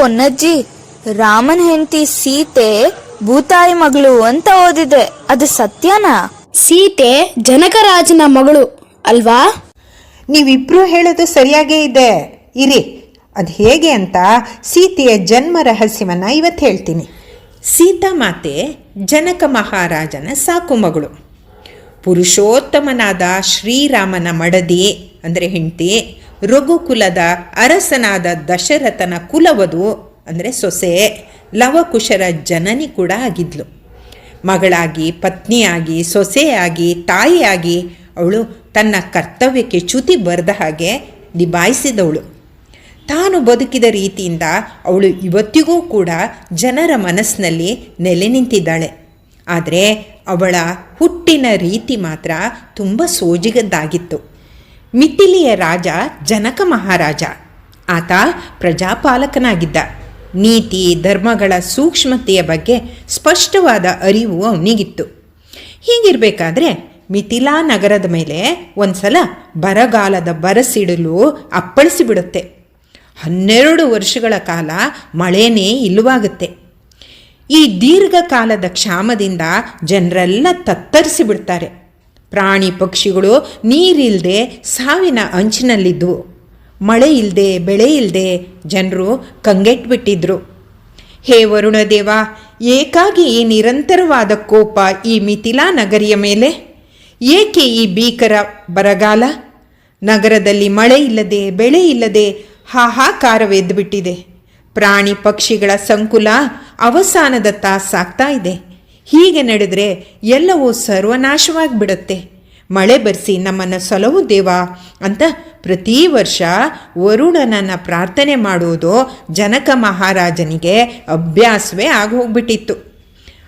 ಪೊನ್ನಜ್ಜಿ ರಾಮನ್ ಹೆಂಡತಿ ಸೀತೆ ಭೂತಾಯಿ ಮಗಳು ಅಂತ ಓದಿದೆ. ಅದು ಸತ್ಯನಾ? ಸೀತೆ ಜನಕರಾಜನ ಮಗಳು ಅಲ್ವಾ? ನೀವಿಬ್ರು ಹೇಳೋದು ಸರಿಯಾಗೇ ಇದೆ. ಇರಿ ಅದು ಹೇಗೆ ಅಂತ ಸೀತೆಯ ಜನ್ಮ ರಹಸ್ಯವನ್ನ ಇವತ್ತು ಹೇಳ್ತೀನಿ. ಸೀತಾಮಾತೆ ಜನಕ ಮಹಾರಾಜನ ಸಾಕು ಮಗಳು. ಪುರುಷೋತ್ತಮನಾದ ಶ್ರೀರಾಮನ ಮಡದಿ ಅಂದರೆ ಹೆಂಡತಿ ರಘುಕುಲದ ಅರಸನಾದ ದಶರಥನ ಕುಲವದು ಅಂದರೆ ಸೊಸೆ, ಲವಕುಶರ ಜನನಿ ಕೂಡ ಆಗಿದ್ಲು. ಮಗಳಾಗಿ, ಪತ್ನಿಯಾಗಿ, ಸೊಸೆಯಾಗಿ, ತಾಯಿಯಾಗಿ ಅವಳು ತನ್ನ ಕರ್ತವ್ಯಕ್ಕೆ ಚ್ಯುತಿ ಬರೆದ ಹಾಗೆ ನಿಭಾಯಿಸಿದವಳು. ತಾನು ಬದುಕಿದ ರೀತಿಯಿಂದ ಅವಳು ಇವತ್ತಿಗೂ ಕೂಡ ಜನರ ಮನಸ್ಸಿನಲ್ಲಿ ನೆಲೆ ನಿಂತಿದ್ದಾಳೆ. ಆದರೆ ಅವಳ ಹುಟ್ಟಿನ ರೀತಿ ಮಾತ್ರ ತುಂಬ ಸೋಜಿಗದ್ದಾಗಿತ್ತು. ಮಿಥಿಲಿಯ ರಾಜ ಜನಕ ಮಹಾರಾಜ. ಆತ ಪ್ರಜಾಪಾಲಕನಾಗಿದ್ದ. ನೀತಿ, ಧರ್ಮಗಳ ಸೂಕ್ಷ್ಮತೆಯ ಬಗ್ಗೆ ಸ್ಪಷ್ಟವಾದ ಅರಿವು ಅವನಿಗಿತ್ತು. ಹೀಗಿರಬೇಕಾದ್ರೆ ಮಿಥಿಲಾ ನಗರದ ಮೇಲೆ ಒಂದ್ಸಲ ಬರಗಾಲದ ಬರಸಿಡಲು ಅಪ್ಪಳಿಸಿಬಿಡುತ್ತೆ. ಹನ್ನೆರಡು ವರ್ಷಗಳ ಕಾಲ ಮಳೆನೇ ಇಲ್ಲವಾಗುತ್ತೆ. ಈ ದೀರ್ಘಕಾಲದ ಕ್ಷಾಮದಿಂದ ಜನರೆಲ್ಲ ತತ್ತರಿಸಿ ಬಿಡ್ತಾರೆ ಪ್ರಾಣಿ ಪಕ್ಷಿಗಳು ನೀರಿಲ್ಲದೆ ಸಾವಿನ ಅಂಚಿನಲ್ಲಿದ್ದವು ಮಳೆ ಇಲ್ಲದೆ ಬೆಳೆ ಇಲ್ಲದೆ ಜನರು ಕಂಗೆಟ್ಬಿಟ್ಟಿದ್ರು. ಹೇ ವರುಣದೇವ ಏಕಾಗಿ ಈ ನಿರಂತರವಾದ ಕೋಪ ಈ ಮಿಥಿಲಾ ನಗರಿಯ ಮೇಲೆ? ಏಕೆ ಈ ಭೀಕರ ಬರಗಾಲ? ನಗರದಲ್ಲಿ ಮಳೆ ಇಲ್ಲದೆ, ಬೆಳೆ ಇಲ್ಲದೆ ಹಾಹಾಕಾರವೆದ್ದುಬಿಟ್ಟಿದೆ ಪ್ರಾಣಿ ಪಕ್ಷಿಗಳ ಸಂಕುಲ ಅವಸಾನದತ್ತ ಸಾಗ್ತಾ ಇದೆ. ಹೀಗೆ ನಡೆದರೆ ಎಲ್ಲವೂ ಸರ್ವನಾಶವಾಗಿಬಿಡುತ್ತೆ. ಮಳೆ ಬರೆಸಿ ನಮ್ಮನ್ನು ಸೊಲವು ದೇವ ಅಂತ ಪ್ರತಿ ವರ್ಷ ವರುಣನನ್ನು ಪ್ರಾರ್ಥನೆ ಮಾಡುವುದು ಜನಕ ಮಹಾರಾಜನಿಗೆ ಅಭ್ಯಾಸವೇ ಆಗೋಗ್ಬಿಟ್ಟಿತ್ತು.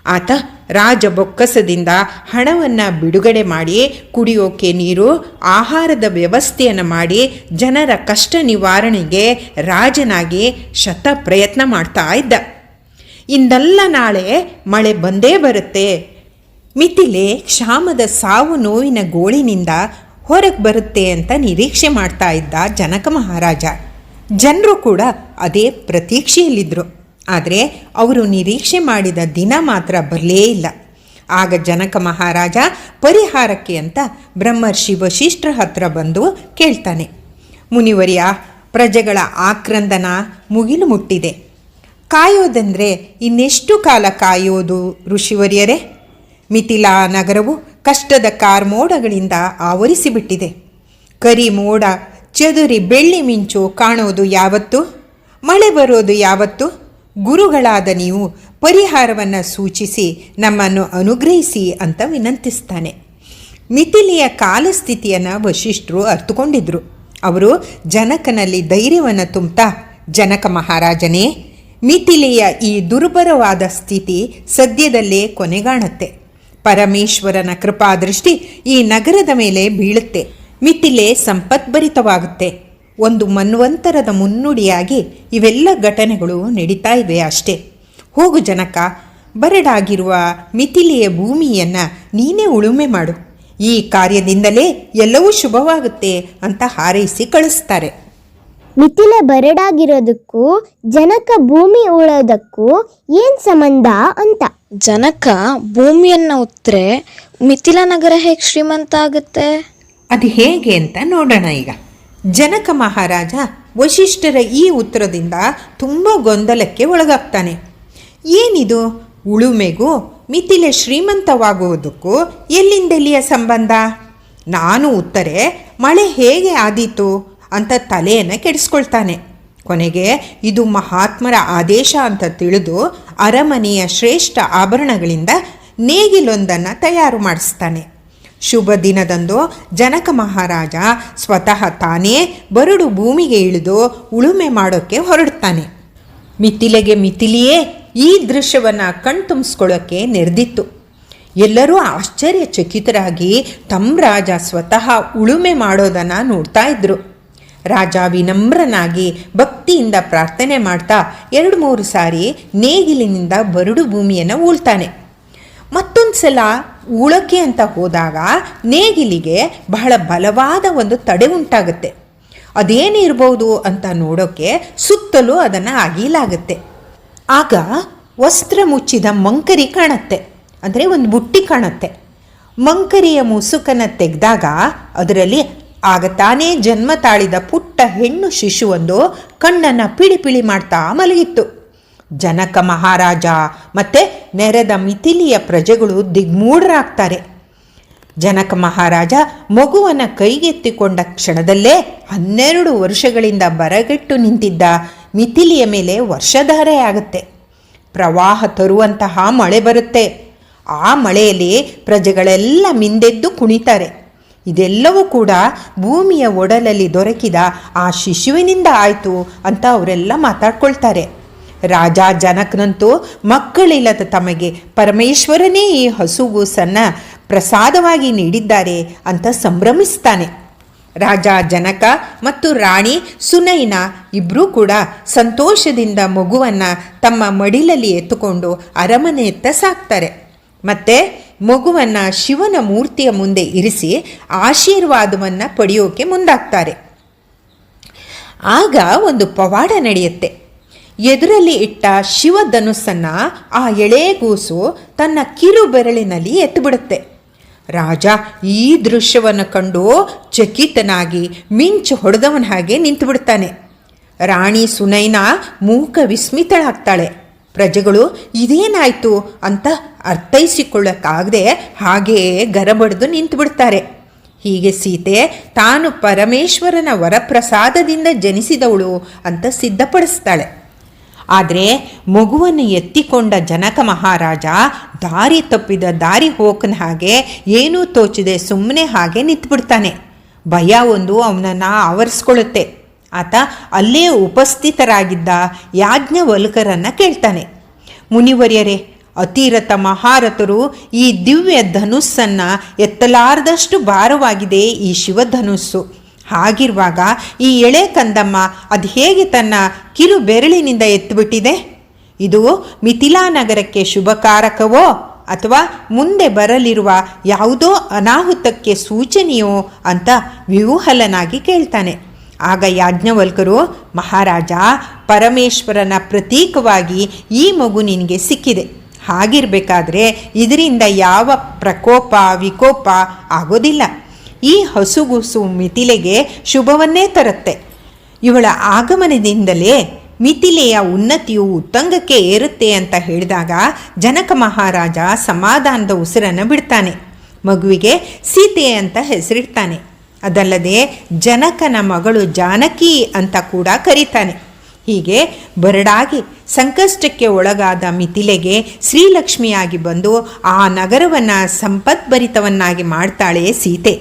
ಆತ ರಾಜ ಬೊಕ್ಕಸದಿಂದ ಹಣವನ್ನು ಬಿಡುಗಡೆ ಮಾಡಿ ಕುಡಿಯೋಕೆ ನೀರು, ಆಹಾರದ ವ್ಯವಸ್ಥೆಯನ್ನು ಮಾಡಿ ಜನರ ಕಷ್ಟ ನಿವಾರಣೆಗೆ ರಾಜನಾಗಿ ಶತ ಪ್ರಯತ್ನ ಮಾಡ್ತಾ ಇದ್ದ. ಇಂದಲ್ಲ ನಾಳೆ ಮಳೆ ಬಂದೇ ಬರುತ್ತೆ. ಮಿಥಿಲೆ ಕ್ಷಾಮದ ಸಾವು ನೋವಿನ ಗೋಳಿನಿಂದ ಹೊರಗೆ ಬರುತ್ತೆ ಅಂತ ನಿರೀಕ್ಷೆ ಮಾಡ್ತಾ ಇದ್ದ ಜನಕ ಮಹಾರಾಜ. ಜನರು ಕೂಡ ಅದೇ ಪ್ರತೀಕ್ಷೆಯಲ್ಲಿದ್ದರು ಆದರೆ ಅವರು ನಿರೀಕ್ಷೆ ಮಾಡಿದ ದಿನ ಮಾತ್ರ ಬರಲೇ ಇಲ್ಲ. ಆಗ ಜನಕ ಮಹಾರಾಜ ಪರಿಹಾರಕ್ಕೆ ಅಂತ ಬ್ರಹ್ಮರ್ಷಿ ವಶಿಷ್ಠರ ಹತ್ರ ಬಂದು ಕೇಳ್ತಾನೆ. ಮುನಿವರ್ಯ, ಪ್ರಜೆಗಳ ಆಕ್ರಂದನ ಮುಗಿಲು ಮುಟ್ಟಿದೆ. ಕಾಯೋದಂದ್ರೆ ಇನ್ನೆಷ್ಟು ಕಾಲ ಕಾಯೋದು, ಋಷಿವರ್ಯರೇ? ಮಿಥಿಲಾ ನಗರವು ಕಷ್ಟದ ಕಾರ್ಮೋಡಗಳಿಂದ ಆವರಿಸಿಬಿಟ್ಟಿದೆ. ಕರಿ ಮೋಡ, ಚದುರಿ ಬೆಳ್ಳಿ ಮಿಂಚು ಕಾಣೋದು ಯಾವತ್ತು? ಮಳೆ ಬರೋದು ಯಾವತ್ತು? ಗುರುಗಳಾದ ನೀವು ಪರಿಹಾರವನ್ನು ಸೂಚಿಸಿ ನಮ್ಮನ್ನು ಅನುಗ್ರಹಿಸಿ ಅಂತ ವಿನಂತಿಸ್ತಾನೆ. ಮಿಥಿಲಿಯ ಕಾಲಸ್ಥಿತಿಯನ್ನು ವಶಿಷ್ಠರು ಅರ್ಥಕೊಂಡಿದ್ರು ಅವರು ಜನಕನಲ್ಲಿ ಧೈರ್ಯವನ್ನು ತುಂಬುತ್ತಾ ಜನಕ ಮಹಾರಾಜನೇ ಮಿಥಿಲೆಯ ಈ ದುರ್ಬರವಾದ ಸ್ಥಿತಿ ಸದ್ಯದಲ್ಲೇ ಕೊನೆಗಾಣುತ್ತೆ. ಪರಮೇಶ್ವರನ ಕೃಪಾದೃಷ್ಟಿ ಈ ನಗರದ ಮೇಲೆ ಬೀಳುತ್ತೆ. ಮಿಥಿಲೆ ಸಂಪದ್ಭರಿತವಾಗುತ್ತೆ ಒಂದು ಮನ್ವಂತರದ ಮುನ್ನುಡಿಯಾಗಿ ಇವೆಲ್ಲ ಘಟನೆಗಳು ನಡೀತಾ ಇವೆ ಅಷ್ಟೇ. ಹೋಗು ಜನಕ, ಬರಡಾಗಿರುವ ಮಿಥಿಲೆಯ ಭೂಮಿಯನ್ನು ನೀನೇ ಉಳುಮೆ ಮಾಡು. ಈ ಕಾರ್ಯದಿಂದಲೇ ಎಲ್ಲವೂ ಶುಭವಾಗುತ್ತೆ ಅಂತ ಹಾರೈಸಿ ಕಳಿಸ್ತಾರೆ. ಮಿಥಿಲೆ ಬರಡಾಗಿರೋದಕ್ಕೂ ಜನಕ ಭೂಮಿ ಉಳೋದಕ್ಕೂ ಏನ್ ಸಂಬಂಧ ಅಂತ. ಜನಕ ಭೂಮಿಯನ್ನ ಉತ್ತರೆ ಮಿಥಿಲ ನಗರ ಹೇಗೆ ಶ್ರೀಮಂತ ಆಗುತ್ತೆ? ಅದು ಹೇಗೆ ಅಂತ ನೋಡೋಣ ಈಗ. ಜನಕ ಮಹಾರಾಜ ವಶಿಷ್ಠರ ಈ ಉತ್ತರದಿಂದ ತುಂಬ ಗೊಂದಲಕ್ಕೆ ಒಳಗಾಗ್ತಾನೆ. ಏನಿದು? ಉಳುಮೆಗೂ ಮಿಥಿಲೆ ಶ್ರೀಮಂತವಾಗುವುದಕ್ಕೂ ಎಲ್ಲಿಂದೆಲ್ಲಿಯ ಸಂಬಂಧ? ನಾನು ಉತ್ತರೆ ಮಳೆ ಹೇಗೆ ಆದೀತು? ಅಂತ ತಲೆಯನ್ನು ಕೆಡಿಸ್ಕೊಳ್ತಾನೆ. ಕೊನೆಗೆ ಇದು ಮಹಾತ್ಮರ ಆದೇಶ ಅಂತ ತಿಳಿದು ಅರಮನೆಯ ಶ್ರೇಷ್ಠ ಆಭರಣಗಳಿಂದ ನೇಗಿಲೊಂದನ್ನು ತಯಾರು ಮಾಡಿಸ್ತಾನೆ. ಶುಭ ದಿನದಂದು ಜನಕ ಮಹಾರಾಜ ಸ್ವತಃ ತಾನೇ ಬರಡು ಭೂಮಿಗೆ ಇಳಿದು ಉಳುಮೆ ಮಾಡೋಕ್ಕೆ ಹೊರಡ್ತಾನೆ ಮಿಥಿಲೆಗೆ ಮಿಥಿಲಿಯೇ ಈ ದೃಶ್ಯವನ್ನು ಕಣ್ತುಂಬಿಸ್ಕೊಳ್ಳೋಕ್ಕೆ ನೆರೆದಿತ್ತು. ಎಲ್ಲರೂ ಆಶ್ಚರ್ಯಚಕಿತರಾಗಿ ತಮ್ಮ ರಾಜ ಸ್ವತಃ ಉಳುಮೆ ಮಾಡೋದನ್ನು ನೋಡ್ತಾ ಇದ್ರು. ರಾಜ ವಿನಮ್ರನಾಗಿ ಭಕ್ತಿಯಿಂದ ಪ್ರಾರ್ಥನೆ ಮಾಡ್ತಾ ಎರಡು ಮೂರು ಸಾರಿ ನೇಗಿಲಿನಿಂದ ಬರಡು ಭೂಮಿಯನ್ನು ಉಳ್ತಾನೆ. ಮತ್ತೊಂದು ಸಲ ಉಳಕ್ಕೆ ಅಂತ ಹೋದಾಗ ನೇಗಿಲಿಗೆ ಬಹಳ ಬಲವಾದ ಒಂದು ತಡೆ ಉಂಟಾಗುತ್ತೆ. ಅದೇನಿರ್ಬೋದು ಅಂತ ನೋಡೋಕ್ಕೆ ಸುತ್ತಲೂ ಅದನ್ನು ಅಗೀಲಾಗುತ್ತೆ. ಆಗ ವಸ್ತ್ರ ಮುಚ್ಚಿದ ಮಂಕರಿ ಕಾಣುತ್ತೆ. ಅಂದರೆ ಒಂದು ಬುಟ್ಟಿ ಕಾಣುತ್ತೆ. ಮಂಕರಿಯ ಮುಸುಕನ್ನು ತೆಗೆದಾಗ ಅದರಲ್ಲಿ ಆಗ ತಾನೇ ಜನ್ಮ ತಾಳಿದ ಪುಟ್ಟ ಹೆಣ್ಣು ಶಿಶುವೊಂದು ಕಣ್ಣನ್ನು ಪಿಳಿ ಪಿಳಿ ಮಾಡ್ತಾ ಮಲಗಿತ್ತು. ಜನಕ ಮಹಾರಾಜ ಮತ್ತೆ ನೆರೆದ ಮಿಥಿಲಿಯ ಪ್ರಜೆಗಳು ದಿಗ್ಮೂಢರಾಗ್ತಾರೆ. ಜನಕ ಮಹಾರಾಜ ಮಗುವನ್ನು ಕೈಗೆತ್ತಿಕೊಂಡ ಕ್ಷಣದಲ್ಲೇ ಹನ್ನೆರಡು ವರ್ಷಗಳಿಂದ ಬರಗಟ್ಟು ನಿಂತಿದ್ದ ಮಿಥಿಲಿಯ ಮೇಲೆ ವರ್ಷಧಾರೆಯಾಗುತ್ತೆ ಪ್ರವಾಹ ತರುವಂತಹ ಮಳೆ ಬರುತ್ತೆ. ಆ ಮಳೆಯಲ್ಲಿ ಪ್ರಜೆಗಳೆಲ್ಲ ಮಿಂದೆದ್ದು ಕುಣಿತಾರೆ. ಇದೆಲ್ಲವೂ ಕೂಡ ಭೂಮಿಯ ಒಡಲಲ್ಲಿ ದೊರಕಿದ ಆ ಶಿಶುವಿನಿಂದ ಆಯಿತು ಅಂತ ಅವರೆಲ್ಲ ಮಾತಾಡ್ಕೊಳ್ತಾರೆ. ರಾಜ ಜನಕನಂತೂ ಮಕ್ಕಳಿಲ್ಲದ ತಮಗೆ ಪರಮೇಶ್ವರನೇ ಈ ಹಸುಗೂಸನ್ನ ಪ್ರಸಾದವಾಗಿ ನೀಡಿದ್ದಾರೆ ಅಂತ ಸಂಭ್ರಮಿಸ್ತಾನೆ. ರಾಜ ಜನಕ ಮತ್ತು ರಾಣಿ ಸುನೈನ ಇಬ್ಬರೂ ಕೂಡ ಸಂತೋಷದಿಂದ ಮಗುವನ್ನು ತಮ್ಮ ಮಡಿಲಲ್ಲಿ ಎತ್ತುಕೊಂಡು ಅರಮನೆಯತ್ತ ಸಾಕ್ತಾರೆ. ಮತ್ತು ಮಗುವನ್ನು ಶಿವನ ಮೂರ್ತಿಯ ಮುಂದೆ ಇರಿಸಿ ಆಶೀರ್ವಾದವನ್ನು ಪಡೆಯೋಕೆ ಮುಂದಾಗ್ತಾರೆ. ಆಗ ಒಂದು ಪವಾಡ ನಡೆಯುತ್ತೆ. ಎದುರಲ್ಲಿ ಇಟ್ಟ ಶಿವಧನುಸ್ಸನ್ನು ಆ ಎಳೆಗೂಸು ತನ್ನ ಕಿರು ಬೆರಳಿನಲ್ಲಿ ಎತ್ತಿಬಿಡುತ್ತೆ. ರಾಜ ಈ ದೃಶ್ಯವನ್ನು ಕಂಡು ಚಕಿತನಾಗಿ ಮಿಂಚು ಹೊಡೆದವನ ಹಾಗೆ ನಿಂತುಬಿಡ್ತಾನೆ. ರಾಣಿ ಸುನೈನಾ ಮೂಕ ವಿಸ್ಮಿತಳಾಗ್ತಾಳೆ. ಪ್ರಜೆಗಳು ಇದೇನಾಯಿತು ಅಂತ ಅರ್ಥೈಸಿಕೊಳ್ಳಕ್ಕಾಗದೆ ಹಾಗೆಯೇ ಗರಬಡಿದು ನಿಂತುಬಿಡ್ತಾರೆ. ಹೀಗೆ ಸೀತೆ ತಾನು ಪರಮೇಶ್ವರನ ವರಪ್ರಸಾದದಿಂದ ಜನಿಸಿದವಳು ಅಂತ ಸಿದ್ಧಪಡಿಸ್ತಾಳೆ. ಆದರೆ ಮಗುವನ್ನು ಎತ್ತಿಕೊಂಡ ಜನಕ ಮಹಾರಾಜ ದಾರಿ ತಪ್ಪಿದ ದಾರಿ ಹೋಕನ ಹಾಗೆ ಏನೂ ತೋಚದೆ ಸುಮ್ಮನೆ ಹಾಗೆ ನಿಂತ್ಬಿಡ್ತಾನೆ. ಭಯ ಒಂದು ಅವನನ್ನು ಆವರಿಸ್ಕೊಳ್ಳುತ್ತೆ. ಆತ ಅಲ್ಲೇ ಉಪಸ್ಥಿತರಾಗಿದ್ದ ಯಾಜ್ಞವಲ್ಕರನ್ನು ಕೇಳ್ತಾನೆ. ಮುನಿವರ್ಯರೇ, ಅತಿರಥ ಮಹಾರಥರು ಈ ದಿವ್ಯ ಧನುಸ್ಸನ್ನು ಎತ್ತಲಾರದಷ್ಟು ಭಾರವಾಗಿದೆ ಈ ಶಿವಧನುಸ್ಸು. ಹಾಗಿರುವಾಗ ಈ ಎಳೆ ಕಂದಮ್ಮ ಅದು ಹೇಗೆ ತನ್ನ ಕಿರು ಬೆರಳಿನಿಂದ ಎತ್ತಿಬಿಟ್ಟಿದೆ? ಇದು ಮಿಥಿಲಾ ನಗರಕ್ಕೆ ಶುಭಕಾರಕವೋ ಅಥವಾ ಮುಂದೆ ಬರಲಿರುವ ಯಾವುದೋ ಅನಾಹುತಕ್ಕೆ ಸೂಚನೆಯೋ ಅಂತ ವ್ಯೂಹಲನಾಗಿ ಕೇಳ್ತಾನೆ. ಆಗ ಯಾಜ್ಞವಲ್ಕರು, ಮಹಾರಾಜ, ಪರಮೇಶ್ವರನ ಪ್ರತೀಕವಾಗಿ ಈ ಮಗು ನಿನಗೆ ಸಿಕ್ಕಿದೆ. ಹಾಗಿರಬೇಕಾದ್ರೆ ಇದರಿಂದ ಯಾವ ಪ್ರಕೋಪ, ವಿಕೋಪ ಆಗೋದಿಲ್ಲ. ಈ ಹಸುಗುಸು ಮಿಥಿಲೆಗೆ ಶುಭವನ್ನೇ ತರುತ್ತೆ. ಇವಳ ಆಗಮನದಿಂದಲೇ ಮಿಥಿಲೆಯ ಉನ್ನತಿಯು ಉತ್ತಂಗಕ್ಕೆ ಏರುತ್ತೆ ಅಂತ ಹೇಳಿದಾಗ ಜನಕ ಮಹಾರಾಜ ಸಮಾಧಾನದ ಉಸಿರನ್ನು ಬಿಡ್ತಾನೆ. ಮಗುವಿಗೆ ಸೀತೆ ಅಂತ ಹೆಸರಿಡ್ತಾನೆ. ಅದಲ್ಲದೆ ಜನಕನ ಮಗಳು ಜಾನಕಿ ಅಂತ ಕೂಡ ಕರೀತಾನೆ. ಹೀಗೆ ಬರಡಾಗಿ ಸಂಕಷ್ಟಕ್ಕೆ ಒಳಗಾದ ಮಿಥಿಲೆಗೆ ಶ್ರೀಲಕ್ಷ್ಮಿಯಾಗಿ ಬಂದು ಆ ನಗರವನ್ನು ಸಂಪದ್ಭರಿತವನ್ನಾಗಿ ಮಾಡ್ತಾಳೆ ಸೀತೆ.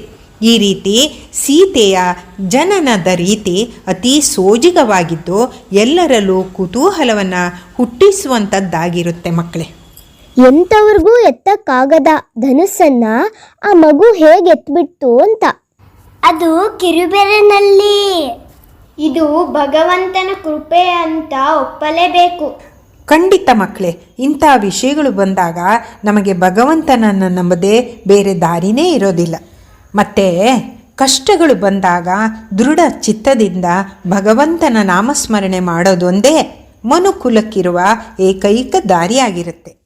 ಈ ರೀತಿ ಸೀತೆಯ ಜನನದ ರೀತಿ ಅತಿ ಸೋಜಿಗವಾಗಿದ್ದು ಎಲ್ಲರಲ್ಲೂ ಕುತೂಹಲವನ್ನು ಹುಟ್ಟಿಸುವಂಥದ್ದಾಗಿರುತ್ತೆ ಮಕ್ಕಳೇ. ಎಂಥವ್ರಿಗೂ ಎತ್ತಕ್ಕಾಗದ ಧನಸ್ಸನ್ನು ಆ ಮಗು ಹೇಗೆ ಎತ್ಬಿಡ್ತು ಅಂತ ಅದು ಕಿರುಬೆರನಲ್ಲಿ ಇದು ಭಗವಂತನ ಕೃಪೆ ಅಂತ ಒಪ್ಪಲೇಬೇಕು. ಖಂಡಿತ ಮಕ್ಕಳೇ ಇಂಥ ವಿಷಯಗಳು ಬಂದಾಗ ನಮಗೆ ಭಗವಂತನನ್ನು ನಂಬದೇ ಬೇರೆ ದಾರಿನೇ ಇರೋದಿಲ್ಲ. ಮತ್ತು ಕಷ್ಟಗಳು ಬಂದಾಗ ದೃಢ ಚಿತ್ತದಿಂದ ಭಗವಂತನ ನಾಮಸ್ಮರಣೆ ಮಾಡೋದೊಂದೇ ಮನುಕುಲಕ್ಕಿರುವ ಏಕೈಕ ದಾರಿಯಾಗಿರುತ್ತೆ.